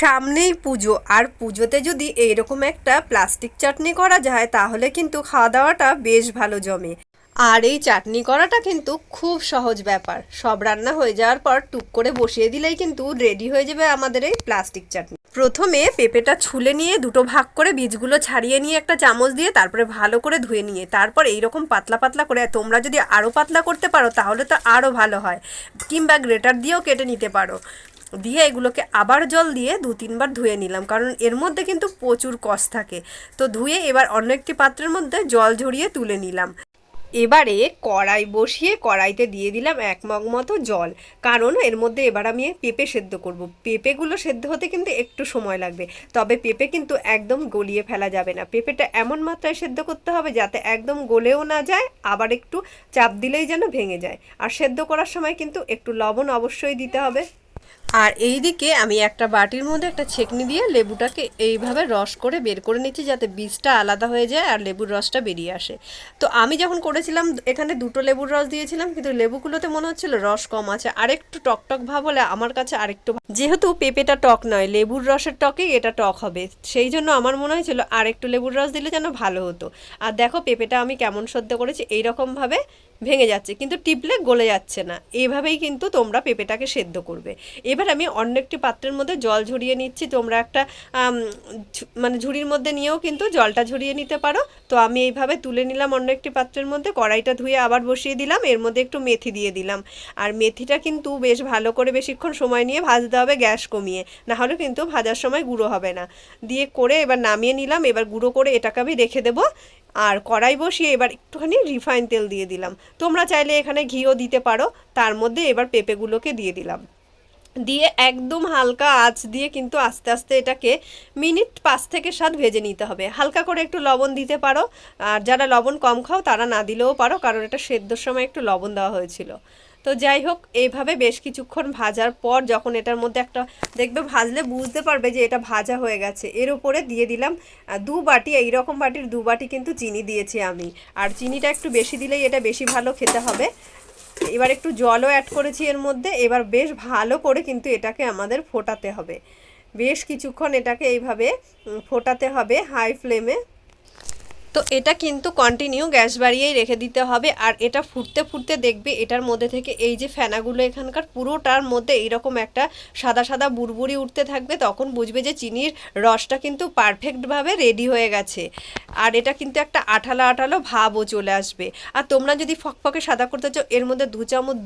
সামনেই পুজো। আর পুজোতে যদি এইরকম একটা প্লাস্টিক চাটনি করা যায়, তাহলে কিন্তু খাওয়া দাওয়াটা বেশ ভালো জমে। আর এই চাটনি করাটা কিন্তু খুব সহজ ব্যাপার। সব রান্না হয়ে যাওয়ার পর টুক করে বসিয়ে দিলেই কিন্তু রেডি হয়ে যাবে আমাদের এই প্লাস্টিক চাটনি। প্রথমে পেঁপেটা ছুলে নিয়ে দুটো ভাগ করে বীজগুলো ছাড়িয়ে নিয়ে একটা চামচ দিয়ে তারপরে ভালো করে ধুয়ে নিয়ে, তারপর এইরকম পাতলা পাতলা করে, তোমরা যদি আরও পাতলা করতে পারো, তাহলে তো আরও ভালো হয়। কিংবা গ্রেটার দিয়েও কেটে নিতে পারো। দিয়ে এগুলোকে আবার জল দিয়ে দু তিনবার ধুয়ে নিলাম, কারণ এর মধ্যে কিন্তু প্রচুর কষ থাকে। তো ধুয়ে এবার অন্য একটি পাত্রের মধ্যে জল ঝরিয়ে তুলে নিলাম। এবারে কড়াই বসিয়ে কড়াইতে দিয়ে দিলাম এক মগ মতো জল, কারণ এর মধ্যে এবার আমি পেঁপে সেদ্ধ করব। পেঁপেগুলো সেদ্ধ হতে কিন্তু একটু সময় লাগবে, তবে পেঁপে কিন্তু একদম গলিয়ে ফেলা যাবে না। পেঁপেটা এমন মাত্রায় সেদ্ধ করতে হবে যাতে একদম গলেও না যায়, আবার একটু চাপ দিলেই যেন ভেঙে যায়। আর সেদ্ধ করার সময় কিন্তু একটু লবণ অবশ্যই দিতে হবে। আর এই দিকে আমি একটা বাটির মধ্যে একটা ছেকনি দিয়ে লেবুটাকে এইভাবে রস করে বের করে নিচ্ছি যাতে বীজটা আলাদা হয়ে যায় আর লেবুর রসটা বেরিয়ে আসে। তো আমি যখন করেছিলাম, এখানে দুটো লেবুর রস দিয়েছিলাম, কিন্তু লেবুগুলোতে মনে হচ্ছিল রস কম আছে। আরেকটু টক টক ভাব হলে আমার কাছে আরেকটু যেহেতু পেঁপেটা টক নয়, লেবুর রসের টকেই এটা টক হবে। সেই জন্য আমার মনে হয়েছিল আরেকটু লেবুর রস দিলে যেন ভালো হতো। আর দেখো পেঁপেটা আমি কেমন সদ্য করেছি, এইরকমভাবে ভেঙে যাচ্ছে, কিন্তু টিপলে গলে যাচ্ছে না। এইভাবেই কিন্তু তোমরা পেঁপেটাকে সেদ্ধ করবে। এবার আমি অন্য একটি পাত্রের মধ্যে জল ঝরিয়ে নিচ্ছি। তোমরা একটা মানে ঝুড়ির মধ্যে নিয়েও কিন্তু জলটা ঝরিয়ে নিতে পারো। তো আমি এইভাবে তুলে নিলাম অন্য একটি পাত্রের মধ্যে। কড়াইটা ধুয়ে আবার বসিয়ে দিলাম। এর মধ্যে একটু মেথি দিয়ে দিলাম। আর মেথিটা কিন্তু বেশ ভালো করে বেশিক্ষণ সময় নিয়ে ভাজতে হবে গ্যাস কমিয়ে। না হলে কিন্তু ভাজার সময় গুঁড়ো হবে না। দিয়ে করে এবার নামিয়ে নিলাম। এবার গুঁড়ো করে এটাকে আমি রেখে দেবো। আর কড়াই বসিয়ে এবার একটুখানি রিফাইন তেল দিয়ে দিলাম। তোমরা চাইলে এখানে ঘিও দিতে পারো, তার মধ্যে এবার পেঁপেগুলোকে দিয়ে দিলাম। দিয়ে একদম হালকা আঁচ দিয়ে কিন্তু আস্তে আস্তে এটাকে মিনিট পাঁচ থেকে সাত ভেজে নিতে হবে। হালকা করে একটু লবণ দিতে পারো, আর যারা লবণ কম খাও তারা না দিলেও পারো, কারণ এটা সেদ্ধর সময় একটু লবণ দেওয়া হয়েছিল। তো যাই হোক এইভাবে বেশ কিছুক্ষণ ভাজার পর যখন এটার মধ্যে একটা দেখবে ভাজলে বুঝতে পারবে যে এটা ভাজা হয়ে গেছে। এর উপরে দিয়ে দিলাম দু বাটি এই রকম বাটির দু বাটি কিন্তু চিনি দিয়েছি আমি। আর চিনিটা একটু বেশি দিলেই এটা বেশি ভালো খেতে হবে। এবার একটু জলও অ্যাড করেছি এর মধ্যে, এবার বেশ ভালো করে কিন্তু এটাকে আমাদের ফোটাতে হবে। বেশ কিছুক্ষণ এটাকে এইভাবে ফোটাতে হবে হাই ফ্লেমে তো এটা কিন্তু কন্টিনিউ গ্যাস বাড়িয়েই রেখে দিতে হবে, আর এটা ফুটতে ফুটতে দেখবে এটার মধ্যে থেকে এই যে ফেনাগুলো এখানকার পুরোটার মধ্যে এইরকম একটা সাদা সাদা বুড়বুড়ি উঠতে থাকবে, তখন বুঝবে যে চিনির রসটা কিন্তু পারফেক্টভাবে রেডি হয়ে গেছে। আর এটা কিন্তু একটা আঠালো আঠালো ভাবও চলে আসবে। আর তোমরা যদি ফকফকে সাদা করতে চাও, এর মধ্যে দু চামচ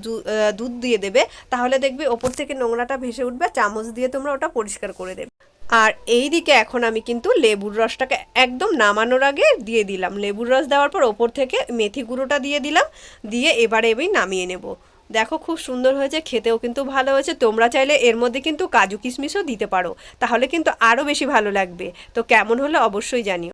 দুধ দিয়ে দেবে, তাহলে দেখবে ওপর থেকে নোংরাটা ভেসে উঠবে, চামচ দিয়ে তোমরা ওটা পরিষ্কার করে দেবে। আর এই দিকে এখন আমি কিন্তু লেবুর রসটাকে একদম নামানোর আগে দিয়ে দিলাম। লেবুর রস দেওয়ার পর ওপর থেকে মেথি গুঁড়োটা দিয়ে দিলাম, দিয়ে এবারে এবারই নামিয়ে নেব। দেখো খুব সুন্দর হয়েছে, খেতেও কিন্তু ভালো হয়েছে। তোমরা চাইলে এর মধ্যে কিন্তু কাজু কিশমিশও দিতে পারো, তাহলে কিন্তু আরও বেশি ভালো লাগবে। তো কেমন হলে অবশ্যই জানিও।